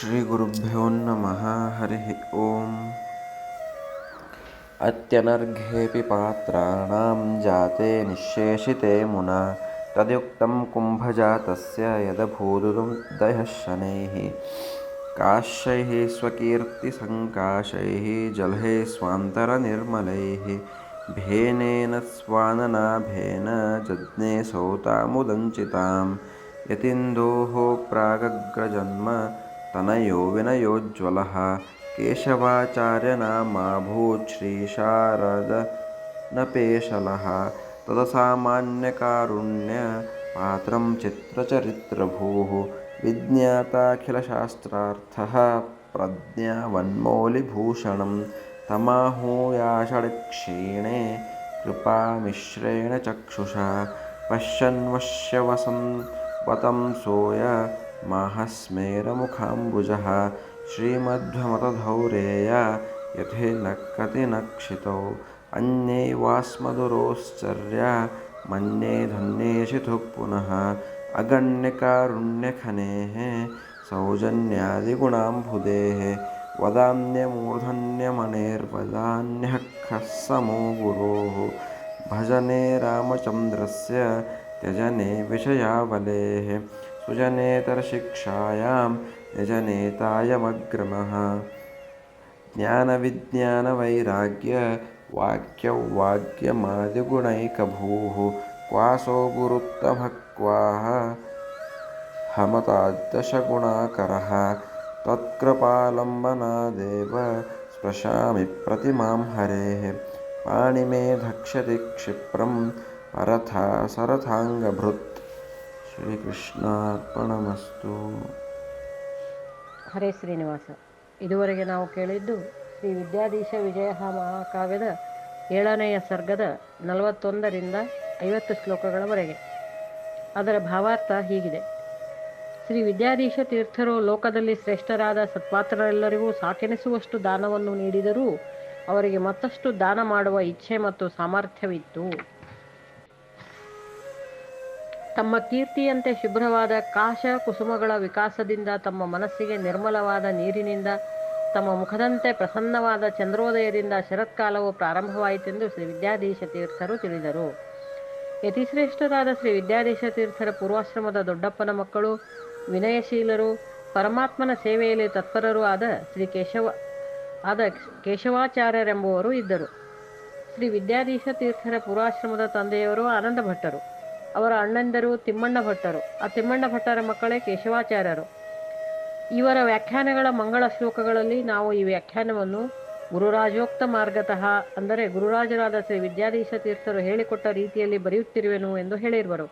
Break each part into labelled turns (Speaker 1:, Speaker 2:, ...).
Speaker 1: श्रीगुरुभ्यो नमः। हरिः ओम्। अत्यनर्घेऽपि पात्राणां जाते निःशेषिते मुना। तद्युक्तं कुम्भजातस्य यदभूदुदयः शनैः काश्यैः स्वकीर्तिसङ्काशैः, जलैः स्वान्तरनिर्मलैः। भेनेन स्वाननाभेन जज्ञे सौतामुदञ्चिताम्। यतीन्दोः प्रागग्रजन्म तनयो विनयोज्ज्वलः केशवाचार्यनामाभूत् श्रीशारदनपेशलः तदसामान्यकारुण्यपात्रं चित्रचरित्रभूः विज्ञाताखिलशास्त्रार्थः प्रज्ञावन्मौलिभूषणं तमाहूयाषडिक्षीणे कृपामिश्रेण चक्षुषा पश्यन्वश्यवसन् वतं सोय माहस्मेरमुखाम्बुजः श्रीमध्वमतधौरेय यथेनकतिनक्षितौ अन्यैवास्मदुरोश्चर्या मन्ये धन्येशितुः पुनः। अगण्यकारुण्यखनेः सौजन्यादिगुणाम्भुदेः वदान्यमूर्धन्यमनेर्वदान्यः समो गुरोः। भजने रामचन्द्रस्य त्यजने विषयावलेः। सुजनेतरशिक्षायां निजनेतायमग्रमः ज्ञानविज्ञानवैराग्यवाक्यवाग्यमादिगुणैकभूः क्वासो गुरुत्तमः क्वाह हमताद्दशगुणाकरः। त्वत्कृपालम्बनादेव स्पृशामि प्रतिमां हरेः। पाणिमे धक्ष्यति क्षिप्रं परथा सरथाङ्गभृत् ಶ್ರೀಕೃಷ್ಣಾರ್ಪಣಮಸ್ತು.
Speaker 2: ಹರೇ ಶ್ರೀನಿವಾಸ. ಇದುವರೆಗೆ ನಾವು ಕೇಳಿದ್ದು ಶ್ರೀ ವಿದ್ಯಾಧೀಶ ವಿಜಯ ಮಹಾಕಾವ್ಯದ ಏಳನೆಯ ಸರ್ಗದ ನಲವತ್ತೊಂದರಿಂದ ಐವತ್ತು ಶ್ಲೋಕಗಳವರೆಗೆ. ಅದರ ಭಾವಾರ್ಥ ಹೀಗಿದೆ. ಶ್ರೀ ವಿದ್ಯಾಧೀಶ ತೀರ್ಥರು ಲೋಕದಲ್ಲಿ ಶ್ರೇಷ್ಠರಾದ ಸತ್ಪಾತ್ರರೆಲ್ಲರಿಗೂ ಸಾಕೆನಿಸುವಷ್ಟು ದಾನವನ್ನು ನೀಡಿದರೂ ಅವರಿಗೆ ಮತ್ತಷ್ಟು ದಾನ ಮಾಡುವ ಇಚ್ಛೆ ಮತ್ತು ಸಾಮರ್ಥ್ಯವಿತ್ತು. ತಮ್ಮ ಕೀರ್ತಿಯಂತೆ ಶುಭ್ರವಾದ ಕಾಶ ಕುಸುಮಗಳ ವಿಕಾಸದಿಂದ ತಮ್ಮ ಮನಸ್ಸಿಗೆ ನಿರ್ಮಲವಾದ ನೀರಿನಿಂದ, ತಮ್ಮ ಮುಖದಂತೆ ಪ್ರಸನ್ನವಾದ ಚಂದ್ರೋದಯದಿಂದ ಶರತ್ಕಾಲವು ಪ್ರಾರಂಭವಾಯಿತೆಂದು ಶ್ರೀ ವಿದ್ಯಾಧೀಶ ತೀರ್ಥರು ತಿಳಿದರು. ಯತಿಶ್ರೇಷ್ಠರಾದ ಶ್ರೀ ವಿದ್ಯಾಧೀಶ ತೀರ್ಥರ ಪೂರ್ವಾಶ್ರಮದ ದೊಡ್ಡಪ್ಪನ ಮಕ್ಕಳು, ವಿನಯಶೀಲರು, ಪರಮಾತ್ಮನ ಸೇವೆಯಲ್ಲಿ ತತ್ಪರರೂ ಆದ ಶ್ರೀ ಕೇಶವ, ಆದ ಕೇಶವಾಚಾರ್ಯರೆಂಬುವರು ಇದ್ದರು. ಶ್ರೀ ವಿದ್ಯಾಧೀಶ ತೀರ್ಥರ ಪೂರ್ವಾಶ್ರಮದ ತಂದೆಯವರು ಆನಂದ ಭಟ್ಟರು ಅವರ ಅಣ್ಣಂದರು ತಿಮ್ಮಣ್ಣ ಭಟ್ಟರು. ಆ ತಿಮ್ಮಣ್ಣ ಭಟ್ಟರ ಮಕ್ಕಳೇ ಕೇಶವಾಚಾರ್ಯರು. ಇವರ ವ್ಯಾಖ್ಯಾನಗಳ ಮಂಗಳ ಶ್ಲೋಕಗಳಲ್ಲಿ ನಾವು ಈ ವ್ಯಾಖ್ಯಾನವನ್ನು ಗುರುರಾಜೋಕ್ತ ಮಾರ್ಗತಃ ಅಂದರೆ ಗುರುರಾಜರಾದ ಶ್ರೀ ವಿದ್ಯಾಧೀಶ ತೀರ್ಥರು ಹೇಳಿಕೊಟ್ಟ ರೀತಿಯಲ್ಲಿ ಬರೆಯುತ್ತಿರುವೆನು ಎಂದು ಹೇಳಿರುವರು.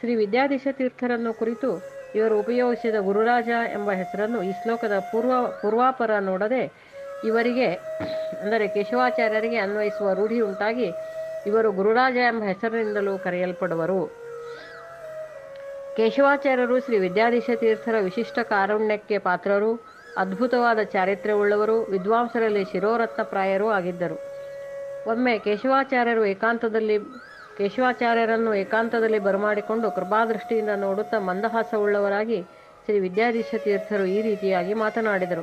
Speaker 2: ಶ್ರೀ ವಿದ್ಯಾಧೀಶ ತೀರ್ಥರನ್ನು ಕುರಿತು ಇವರು ಉಪಯೋಗಿಸಿದ ಗುರುರಾಜ ಎಂಬ ಹೆಸರನ್ನು ಈ ಶ್ಲೋಕದ ಪೂರ್ವ, ಪೂರ್ವಾಪರ ನೋಡದೆ ಇವರಿಗೆ ಅಂದರೆ ಕೇಶವಾಚಾರ್ಯರಿಗೆ ಅನ್ವಯಿಸುವ ರೂಢಿ ಉಂಟಾಗಿ ಇವರು ಗುರುರಾಜ ಎಂಬ ಹೆಸರಿನಿಂದಲೂ ಕರೆಯಲ್ಪಡುವರು. ಕೇಶವಾಚಾರ್ಯರು ಶ್ರೀ ವಿದ್ಯಾಧೀಶ ತೀರ್ಥರ ವಿಶಿಷ್ಟ ಕಾರುಣ್ಯಕ್ಕೆ ಪಾತ್ರರು, ಅದ್ಭುತವಾದ ಚಾರಿತ್ರ್ಯವುಳ್ಳವರು, ವಿದ್ವಾಂಸರಲ್ಲಿ ಶಿರೋರತ್ನಪ್ರಾಯರೂ ಆಗಿದ್ದರು. ಒಮ್ಮೆ ಕೇಶವಾಚಾರ್ಯರು ಏಕಾಂತದಲ್ಲಿ, ಕೇಶವಾಚಾರ್ಯರನ್ನು ಏಕಾಂತದಲ್ಲಿ ಬರಮಾಡಿಕೊಂಡು ಕೃಪಾದೃಷ್ಟಿಯಿಂದ ನೋಡುತ್ತಾ ಮಂದಹಾಸವುಳ್ಳವರಾಗಿ ಶ್ರೀ ವಿದ್ಯಾಧೀಶ ತೀರ್ಥರು ಈ ರೀತಿಯಾಗಿ ಮಾತನಾಡಿದರು.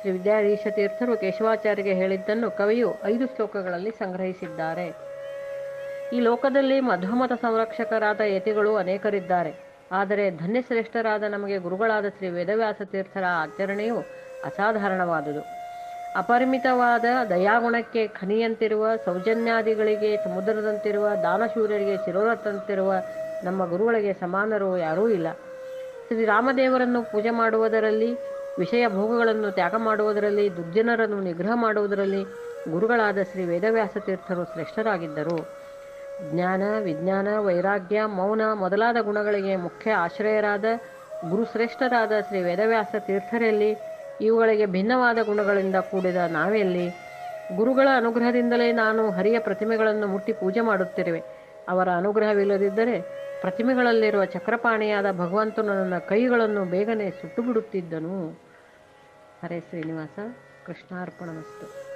Speaker 2: ಶ್ರೀ ವಿದ್ಯಾಧೀಶ ತೀರ್ಥರು ಕೇಶವಾಚಾರ್ಯರಿಗೆ ಹೇಳಿದ್ದನ್ನು ಕವಿಯು ಐದು ಶ್ಲೋಕಗಳಲ್ಲಿ ಸಂಗ್ರಹಿಸಿದ್ದಾರೆ. ಈ ಲೋಕದಲ್ಲಿ ಮಧ್ವಮತ ಸಂರಕ್ಷಕರಾದ ಯತಿಗಳು ಅನೇಕರಿದ್ದಾರೆ. ಆದರೆ ಧನ್ಯಶ್ರೇಷ್ಠರಾದ ನಮಗೆ ಗುರುಗಳಾದ ಶ್ರೀ ವೇದವ್ಯಾಸ ತೀರ್ಥರ ಆಚರಣೆಯು ಅಸಾಧಾರಣವಾದುದು. ಅಪರಿಮಿತವಾದ ದಯಾಗುಣಕ್ಕೆ ಖನಿಯಂತಿರುವ, ಸೌಜನ್ಯಾದಿಗಳಿಗೆ ಸಮುದ್ರದಂತಿರುವ ದಾನಶೂರ್ಯರಿಗೆ ಶಿರೋರತ್ತಂತಿರುವ ನಮ್ಮ ಗುರುಗಳಿಗೆ ಸಮಾನರು ಯಾರೂ ಇಲ್ಲ. ಶ್ರೀರಾಮದೇವರನ್ನು ಪೂಜೆ ಮಾಡುವುದರಲ್ಲಿ, ವಿಷಯ ಭೋಗಗಳನ್ನು ತ್ಯಾಗ ಮಾಡುವುದರಲ್ಲಿ, ದುರ್ಜನರನ್ನು ನಿಗ್ರಹ ಮಾಡುವುದರಲ್ಲಿ ಗುರುಗಳಾದ ಶ್ರೀ ವೇದವ್ಯಾಸ ತೀರ್ಥರು ಶ್ರೇಷ್ಠರಾಗಿದ್ದರು. ಜ್ಞಾನ, ವಿಜ್ಞಾನ, ವೈರಾಗ್ಯ, ಮೌನ ಮೊದಲಾದ ಗುಣಗಳಿಗೆ ಮುಖ್ಯ ಆಶ್ರಯರಾದ, ಗುರುಶ್ರೇಷ್ಠರಾದ ಶ್ರೀ ವೇದವ್ಯಾಸ ತೀರ್ಥರಲ್ಲಿ ಇವುಗಳಿಗೆ ಭಿನ್ನವಾದ ಗುಣಗಳಿಂದ ಕೂಡಿದ ನಾವೆಲ್ಲಿ, ಗುರುಗಳ ಅನುಗ್ರಹದಿಂದಲೇ ನಾನು ಹರಿಯ ಪ್ರತಿಮೆಗಳನ್ನು ಮುಟ್ಟಿ ಪೂಜೆ ಮಾಡುತ್ತಿರುವೆ. ಅವರ ಅನುಗ್ರಹವಿಲ್ಲದಿದ್ದರೆ ಪ್ರತಿಮೆಗಳಲ್ಲಿರುವ ಚಕ್ರಪಾಣಿಯಾದ ಭಗವಂತನು ನನ್ನ ಕೈಗಳನ್ನು ಬೇಗನೆ ಸುಟ್ಟು ಬಿಡುತ್ತಿದ್ದನು. ಹರೇ ಶ್ರೀನಿವಾಸ ಕೃಷ್ಣಾರ್ಪಣಮಸ್ತು